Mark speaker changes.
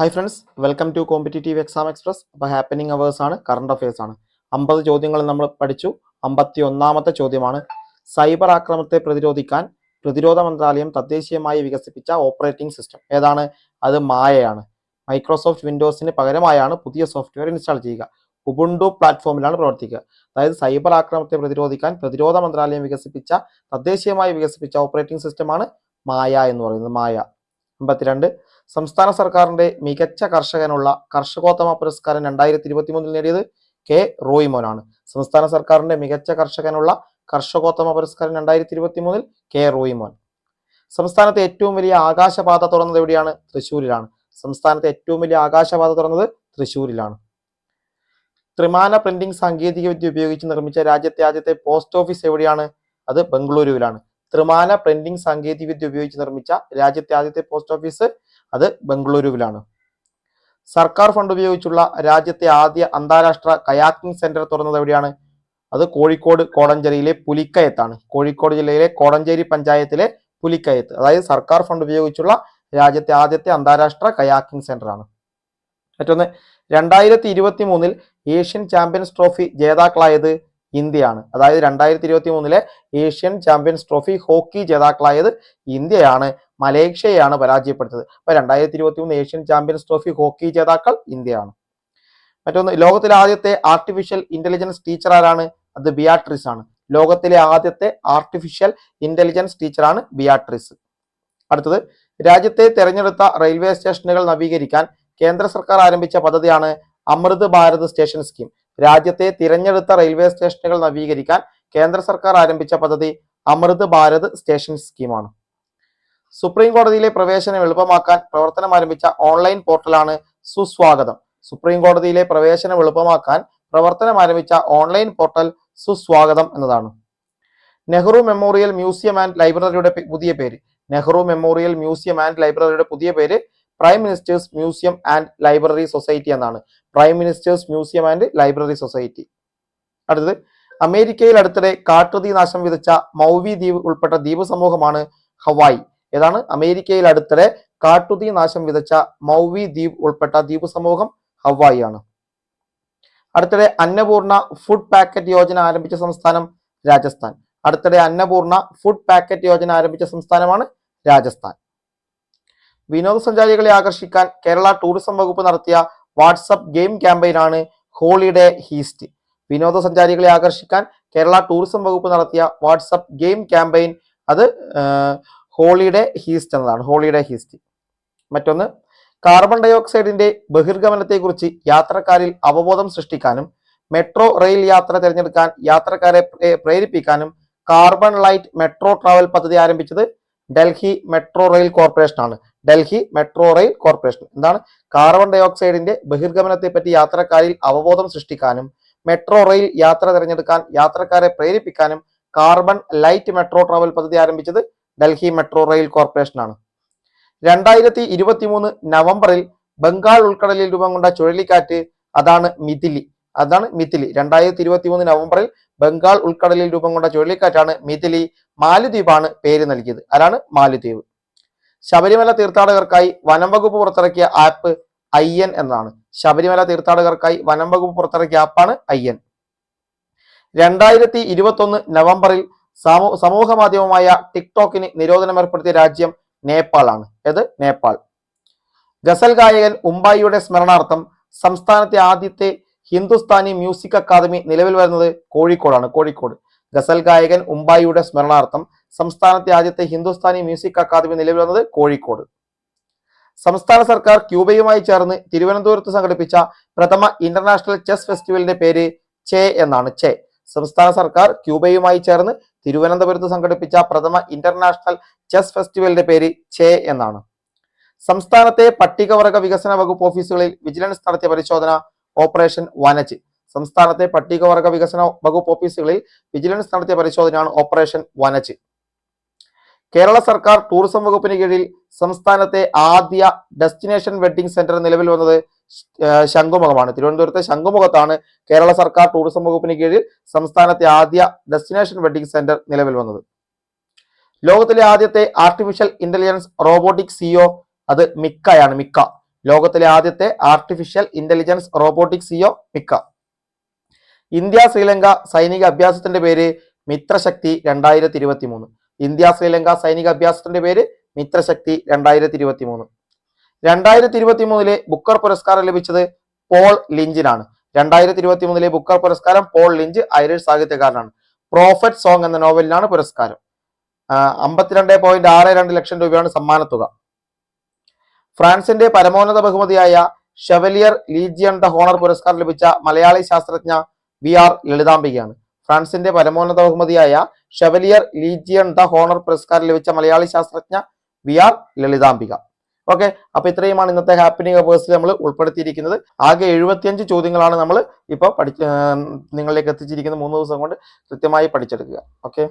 Speaker 1: Hi friends welcome to competitive exam express അപ്പോൾ happening hours ആണ് current affairs ആണ്. അമ്പത് ചോദ്യങ്ങൾ നമ്മൾ പഠിച്ചു. അമ്പത്തി ഒന്നാമത്തെ ചോദ്യമാണ് സൈബർ ആക്രമണത്തെ പ്രതിരോധിക്കാൻ പ്രതിരോധ മന്ത്രാലയം തദ്ദേശീയമായി വികസിപ്പിച്ച ഓപ്പറേറ്റിംഗ് സിസ്റ്റം ഏതാണ്? അത് മായയാണ്. മൈക്രോസോഫ്റ്റ് വിൻഡോസിന് പകരമായാണ് പുതിയ സോഫ്റ്റ്വെയർ ഇൻസ്റ്റാൾ ചെയ്യുക. ഉബുണ്ടു പ്ലാറ്റ്ഫോമിലാണ് പ്രവർത്തിക്കുക. അതായത് സൈബർ ആക്രമണത്തെ പ്രതിരോധിക്കാൻ പ്രതിരോധ മന്ത്രാലയം വികസിപ്പിച്ച തദ്ദേശീയമായി വികസിപ്പിച്ച ഓപ്പറേറ്റിംഗ് സിസ്റ്റമാണ് മായ എന്ന് പറയുന്നത്. മായ. അമ്പത്തിരണ്ട് സംസ്ഥാന സർക്കാരിന്റെ മികച്ച കർഷകനുള്ള കർഷകോത്തമ പുരസ്കാരം രണ്ടായിരത്തി ഇരുപത്തി മൂന്നിൽ നേടിയത് കെ റോയിമോനാണ്. സംസ്ഥാന സർക്കാരിന്റെ മികച്ച കർഷകനുള്ള കർഷകോത്തമ പുരസ്കാരം രണ്ടായിരത്തി ഇരുപത്തി മൂന്നിൽ കെ റോയിമോൻ. സംസ്ഥാനത്തെ ഏറ്റവും വലിയ ആകാശപാത തുറന്നത് എവിടെയാണ്? തൃശ്ശൂരിലാണ്. സംസ്ഥാനത്തെ ഏറ്റവും വലിയ ആകാശപാത തുറന്നത് തൃശ്ശൂരിലാണ്. ത്രിമാന പ്രിന്റിംഗ് സാങ്കേതികവിദ്യ ഉപയോഗിച്ച് നിർമ്മിച്ച രാജ്യത്തെ ആദ്യത്തെ പോസ്റ്റ് ഓഫീസ് എവിടെയാണ്? അത് ബംഗളൂരുവിലാണ്. ത്രിമാന പ്രിന്റിംഗ് സാങ്കേതികവിദ്യ ഉപയോഗിച്ച് നിർമ്മിച്ച രാജ്യത്തെ ആദ്യത്തെ പോസ്റ്റ് ഓഫീസ് അത് ബംഗളൂരുവിലാണ്. സർക്കാർ ഫണ്ട് ഉപയോഗിച്ചുള്ള രാജ്യത്തെ ആദ്യ അന്താരാഷ്ട്ര കയാക്കിംഗ് സെന്റർ തുറന്നത് എവിടെയാണ്? അത് കോഴിക്കോട് കോടഞ്ചേരിയിലെ പുലിക്കയത്താണ്. കോഴിക്കോട് ജില്ലയിലെ കോടഞ്ചേരി പഞ്ചായത്തിലെ പുലിക്കയത്ത്. അതായത് സർക്കാർ ഫണ്ട് ഉപയോഗിച്ചുള്ള രാജ്യത്തെ ആദ്യത്തെ അന്താരാഷ്ട്ര കയാക്കിംഗ് സെന്ററാണ്. മറ്റൊന്ന് രണ്ടായിരത്തി ഇരുപത്തി മൂന്നിൽ ഏഷ്യൻ ചാമ്പ്യൻസ് ട്രോഫി ജേതാക്കളായത് ഇന്ത്യയാണ്. അതായത് രണ്ടായിരത്തി ഇരുപത്തി മൂന്നിലെ ഏഷ്യൻ ചാമ്പ്യൻസ് ട്രോഫി ഹോക്കി ജേതാക്കളായത് ഇന്ത്യയാണ്. മലേഷ്യയാണ് പരാജയപ്പെടുത്തത് അപ്പൊ രണ്ടായിരത്തി ഇരുപത്തി മൂന്ന് ഏഷ്യൻ ചാമ്പ്യൻസ് ട്രോഫി ഹോക്കി ജേതാക്കൾ ഇന്ത്യയാണ്. മറ്റൊന്ന് ലോകത്തിലെ ആദ്യത്തെ ആർട്ടിഫിഷ്യൽ ഇന്റലിജൻസ് ടീച്ചർ ആരാണ്? അത് ബിയാട്രിസ് ആണ്. ലോകത്തിലെ ആദ്യത്തെ ആർട്ടിഫിഷ്യൽ ഇന്റലിജൻസ് ടീച്ചറാണ് ബിയാട്രിസ്. അടുത്തത് രാജ്യത്തെ തെരഞ്ഞെടുത്ത റെയിൽവേ സ്റ്റേഷനുകൾ നവീകരിക്കാൻ കേന്ദ്ര സർക്കാർ ആരംഭിച്ച പദ്ധതിയാണ് അമൃത് ഭാരത് സ്റ്റേഷൻ സ്കീം രാജ്യത്തെ തിരഞ്ഞെടുത്ത റെയിൽവേ സ്റ്റേഷനുകൾ നവീകരിക്കാൻ കേന്ദ്ര സർക്കാർ ആരംഭിച്ച പദ്ധതി അമൃത് ഭാരത് സ്റ്റേഷൻ സ്കീമാണ് സുപ്രീം കോടതിയിലെ പ്രവേശനം എളുപ്പമാക്കാൻ പ്രവർത്തനം ആരംഭിച്ച ഓൺലൈൻ പോർട്ടലാണ് സുസ്വാഗതം. സുപ്രീം കോടതിയിലെ പ്രവേശനം എളുപ്പമാക്കാൻ പ്രവർത്തനം ആരംഭിച്ച ഓൺലൈൻ പോർട്ടൽ സുസ്വാഗതം എന്നതാണ്. നെഹ്റു മെമ്മോറിയൽ മ്യൂസിയം ആൻഡ് ലൈബ്രറിയുടെ പുതിയ പേര്. നെഹ്റു മെമ്മോറിയൽ മ്യൂസിയം ആൻഡ് ലൈബ്രറിയുടെ പുതിയ പേര് prime ministers museum and library society എന്നാണ്. Prime ministers museum and library society. അടുത്തത് അമേരിക്കയിൽ അടുത്തിടെ കാട്ടുതീ നാശം വിതച്ച മൗവി ദ്വീപ് ഉൾപ്പെട്ട ദ്വീപ് സമൂഹമാണ് ഹവായ്. ഏതാണ്? അമേരിക്കയിൽ അടുത്തിടെ കാട്ടുതീ നാശം വിതച്ച മൗവി ദ്വീപ് ഉൾപ്പെട്ട ദ്വീപ് സമൂഹം ഹവായി ആണ് അടുത്തിടെ അന്നപൂർണ ഫുഡ് പാക്കറ്റ് യോജന ആരംഭിച്ച സംസ്ഥാനം രാജസ്ഥാൻ. അടുത്തിടെ അന്നപൂർണ ഫുഡ് പാക്കറ്റ് യോജന ആരംഭിച്ച സംസ്ഥാനമാണ് രാജസ്ഥാൻ. വിനോദസഞ്ചാരികളെ ആകർഷിക്കാൻ കേരള ടൂറിസം വകുപ്പ് നടത്തിയ വാട്സപ്പ് ഗെയിം ക്യാമ്പയിനാണ് ഹോളിഡേ ഹീസ്റ്റ്. വിനോദസഞ്ചാരികളെ ആകർഷിക്കാൻ കേരള ടൂറിസം വകുപ്പ് നടത്തിയ വാട്സപ്പ് ഗെയിം ക്യാമ്പയിൻ അത് ഹോളിഡേ ഹീസ്റ്റ് എന്നതാണ് ഹോളിഡേ ഹീസ്റ്റ്. മറ്റൊന്ന് കാർബൺ ഡയോക്സൈഡിന്റെ ബഹിർഗമനത്തെക്കുറിച്ച് യാത്രക്കാരിൽ അവബോധം സൃഷ്ടിക്കാനും മെട്രോ റെയിൽ യാത്ര തിരഞ്ഞെടുക്കാൻ യാത്രക്കാരെ പ്രേരിപ്പിക്കാനും കാർബൺ ലൈറ്റ് മെട്രോ ട്രാവൽ പദ്ധതി ആരംഭിച്ചത് ഡൽഹി മെട്രോ റെയിൽ കോർപ്പറേഷൻ ആണ് ഡൽഹി മെട്രോ റെയിൽ കോർപ്പറേഷൻ. എന്താണ്? കാർബൺ ഡയോക്സൈഡിന്റെ ബഹിർഗമനത്തെ പറ്റി യാത്രക്കാരിൽ അവബോധം സൃഷ്ടിക്കാനും മെട്രോ റെയിൽ യാത്ര തിരഞ്ഞെടുക്കാൻ യാത്രക്കാരെ പ്രേരിപ്പിക്കാനും കാർബൺ ലൈറ്റ് മെട്രോ ട്രാവൽ പദ്ധതി ആരംഭിച്ചത് ഡൽഹി മെട്രോ റെയിൽ കോർപ്പറേഷൻ ആണ് രണ്ടായിരത്തി ഇരുപത്തി മൂന്ന് നവംബറിൽ ബംഗാൾ ഉൾക്കടലിൽ രൂപം കൊണ്ട ചുഴലിക്കാറ്റ് അതാണ് മിഥിലി. അതാണ് മിഥിലി. രണ്ടായിരത്തി ഇരുപത്തി മൂന്ന് നവംബറിൽ ബംഗാൾ ഉൾക്കടലിൽ രൂപം കൊണ്ട ചുഴലിക്കാറ്റാണ് മിഥിലി. മാലിദ്വീപാണ് പേര് നൽകിയത്. അതാണ് മാലിദ്വീപ്. ശബരിമല തീർത്ഥാടകർക്കായി വനം വകുപ്പ് പുറത്തിറക്കിയ ആപ്പ് ഐ എൻ എന്നാണ്. ശബരിമല തീർത്ഥാടകർക്കായി വനം വകുപ്പ് പുറത്തിറക്കിയ ആപ്പാണ് ഐ എൻ രണ്ടായിരത്തി ഇരുപത്തി ഒന്ന് നവംബറിൽ സമൂഹ മാധ്യമമായ ടിക്ടോക്കിന് നിരോധനം ഏർപ്പെടുത്തിയ രാജ്യം നേപ്പാളാണ്. ഏത്? നേപ്പാൾ. ഗസൽ ഗായകൻ ഉമ്പായിയുടെ സ്മരണാർത്ഥം സംസ്ഥാനത്തെ ആദ്യത്തെ ഹിന്ദുസ്ഥാനി മ്യൂസിക് അക്കാദമി നിലവിൽ വരുന്നത് കോഴിക്കോടാണ് കോഴിക്കോട്. ഗസൽ ഗായകൻ ഉമ്പായിയുടെ സ്മരണാർത്ഥം സംസ്ഥാനത്തെ ആദ്യത്തെ ഹിന്ദുസ്ഥാനി മ്യൂസിക് അക്കാദമി നിലവിൽ വന്നത് കോഴിക്കോട്. സംസ്ഥാന സർക്കാർ ക്യൂബയുമായി ചേർന്ന് തിരുവനന്തപുരത്ത് സംഘടിപ്പിച്ച പ്രഥമ ഇന്റർനാഷണൽ ചെസ് ഫെസ്റ്റിവലിന്റെ പേര് ചെ എന്നാണ്. ചെ. സംസ്ഥാന സർക്കാർ ക്യൂബയുമായി ചേർന്ന് തിരുവനന്തപുരത്ത് സംഘടിപ്പിച്ച പ്രഥമ ഇന്റർനാഷണൽ ചെസ് ഫെസ്റ്റിവലിന്റെ പേര് ചെ എന്നാണ്. സംസ്ഥാനത്തെ പട്ടികവർഗ വികസന വകുപ്പ് ഓഫീസുകളിൽ വിജിലൻസ് നടത്തിയ പരിശോധന ഓപ്പറേഷൻ വനജ്. സംസ്ഥാനത്തെ പട്ടികവർഗ വികസന വകുപ്പ് ഓഫീസുകളിൽ വിജിലൻസ് നടത്തിയ പരിശോധനയാണ് ഓപ്പറേഷൻ വനജ്. കേരള സർക്കാർ ടൂറിസം വകുപ്പിന് കീഴിൽ സംസ്ഥാനത്തെ ആദ്യ ഡെസ്റ്റിനേഷൻ വെഡ്ഡിംഗ് സെന്റർ നിലവിൽ വന്നത് ശംഖുമുഖമാണ്. തിരുവനന്തപുരത്തെ ശംഖുമുഖത്താണ് കേരള സർക്കാർ ടൂറിസം വകുപ്പിന് കീഴിൽ സംസ്ഥാനത്തെ ആദ്യ ഡെസ്റ്റിനേഷൻ വെഡിങ് സെന്റർ നിലവിൽ വന്നത്. ലോകത്തിലെ ആദ്യത്തെ ആർട്ടിഫിഷ്യൽ ഇന്റലിജൻസ് റോബോട്ടിക് സിഒ അത് മിക്കയാണ് മിക്ക. ലോകത്തിലെ ആദ്യത്തെ artificial intelligence robotic CEO Mika. India Sri Lanka സൈനിക അഭ്യാസത്തിന്റെ പേര് മിത്രശക്തി രണ്ടായിരത്തി ഇരുപത്തി മൂന്ന് ഇന്ത്യ ശ്രീലങ്ക സൈനിക അഭ്യാസത്തിന്റെ പേര് മിത്രശക്തി രണ്ടായിരത്തി ഇരുപത്തി മൂന്ന് രണ്ടായിരത്തി ഇരുപത്തി മൂന്നിലെ ബുക്കർ പുരസ്കാരം ലഭിച്ചത് പോൾ ലിഞ്ചിനാണ്. രണ്ടായിരത്തി ഇരുപത്തി മൂന്നിലെ ബുക്കർ പുരസ്കാരം പോൾ ലിഞ്ച് ഐറിഷ് സാഹിത്യകാരനാണ്. പ്രോഫറ്റ് സോങ് എന്ന നോവലിനാണ് പുരസ്കാരം. അമ്പത്തിരണ്ട് പോയിന്റ് ആറ് രണ്ട് ലക്ഷം രൂപയാണ് സമ്മാനത്തുക. ഫ്രാൻസിന്റെ പരമോന്നത ബഹുമതിയായ ഷെവലിയർ ലീജിയൻ ദ ഹോണർ പുരസ്കാരം ലഭിച്ച മലയാളി ശാസ്ത്രജ്ഞ വി ആർ ലളിതാംബികയാണ്. ഫ്രാൻസിന്റെ പരമോന്നത ബഹുമതിയായ ഷെവലിയർ ലീജിയൻ ദ ഹോണർ പുരസ്കാരം ലഭിച്ച മലയാളി ശാസ്ത്രജ്ഞ വി ആർ ലളിതാംബിക. ഓക്കെ അപ്പൊ ഇത്രയുമാണ് ഇന്നത്തെ ഹാപ്പനിങ് അവേഴ്സിൽ നമ്മൾ ഉൾപ്പെടുത്തിയിരിക്കുന്നത്. ആകെ എഴുപത്തിയഞ്ച് ചോദ്യങ്ങളാണ് നമ്മൾ ഇപ്പോൾ പഠിച്ച് നിങ്ങളിലേക്ക് എത്തിച്ചിരിക്കുന്നത് മൂന്ന് ദിവസം കൊണ്ട് കൃത്യമായി പഠിച്ചെടുക്കുക. ഓക്കെ